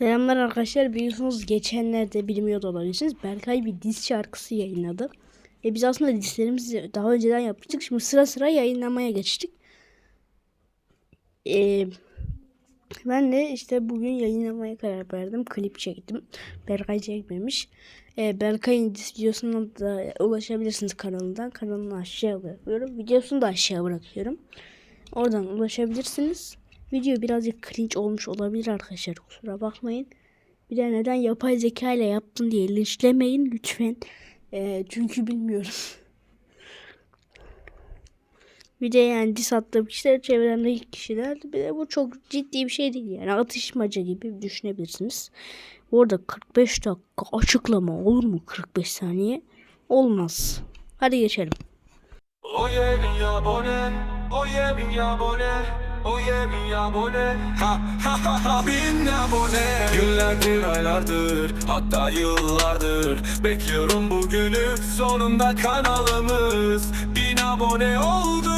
Selamlar arkadaşlar. Biliyorsunuz geçenlerde bilmiyor olabilirsiniz. Berkay bir diz şarkısı yayınladı. E biz aslında dizlerimizi daha önceden yapmıştık. Şimdi sıra sıra yayınlamaya geçtik. E, ben de işte bugün yayınlamaya karar verdim. Klip çektim. Berkay çekmemiş. E, Berkay'ın videosuna da ulaşabilirsiniz kanalından. Kanalını aşağıya bırakıyorum. Videosunu da aşağıya bırakıyorum. Oradan ulaşabilirsiniz. Video birazcık cringe olmuş olabilir arkadaşlar. Kusura bakmayın. Bir de neden yapay zeka ile yaptın diye linçlemeyin lütfen. Ee, çünkü bilmiyorum. Bir de yani diss attığım kişiler çevremdeki kişiler. Bir de bu çok ciddi bir şey değil yani. Atışmaca gibi düşünebilirsiniz. Bu arada 45 dakika açıklama olur mu 45 saniye? Olmaz. Hadi geçelim. Oye mi abone, oye mi abone, oye mi abone Ha ha ha ha bin abone Günlerdir, aylardır, hatta yıllardır Bekliyorum bugünü, sonunda kanalımız Bin abone oldu.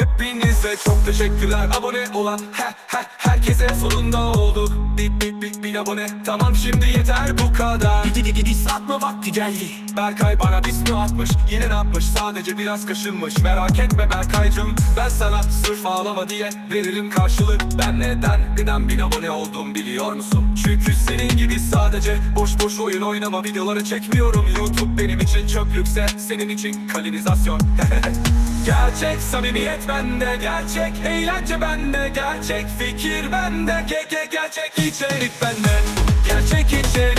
Hepinize çok teşekkürler. Abone olan he, he, Herkese sonunda oldu. Bip bip bin abone. Tamam şimdi yeter bu kadar. Gidi gidi dis atma vakti? Geldi Berkay bana dis mi atmış. Yine ne yapmış? Sadece biraz kaşınmış. Merak etme Berkaycım Ben sana sırf ağlama diye veririm karşılık. Ben neden neden bin abone oldum biliyor musun? Çünkü senin gibi sadece boş boş oyun oynama videoları çekmiyorum. YouTube benim için çok lükse Senin için kalinizasyon. Gerçek samimiyet bende Gerçek eğlence bende Gerçek fikir bende. Ge ge gerçek içerik bende Gerçek içerik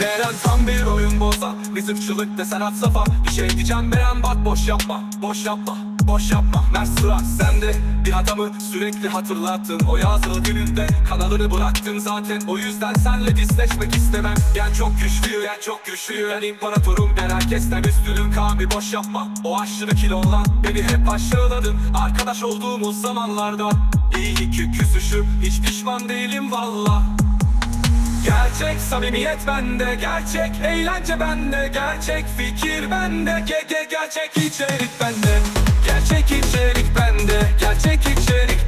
Deren tam bir oyun boza Rizıkçılık desen at safa. Bir şey diyeceğim Beren bak boş yapma. Boş yapma Boş yapma. Mert sıra sende Bir hatamı sürekli hatırlattın. O yazılı gününde kanalını bıraktın zaten. O yüzden senle disleşmek istemem. Gen çok güçlü gen çok güçlü. Ben imparatorum ben herkesten üstünüm. Kami boş yapma. O aşırı kilonla Beni hep aşağıladın. Arkadaş olduğumuz zamanlarda İyi ki küsüşüm. Hiç pişman değilim valla Gerçek samimiyet bende Gerçek eğlence bende Gerçek fikir bende. Ge ge gerçek içerik bende Gerçek içerik bende Gerçek içerik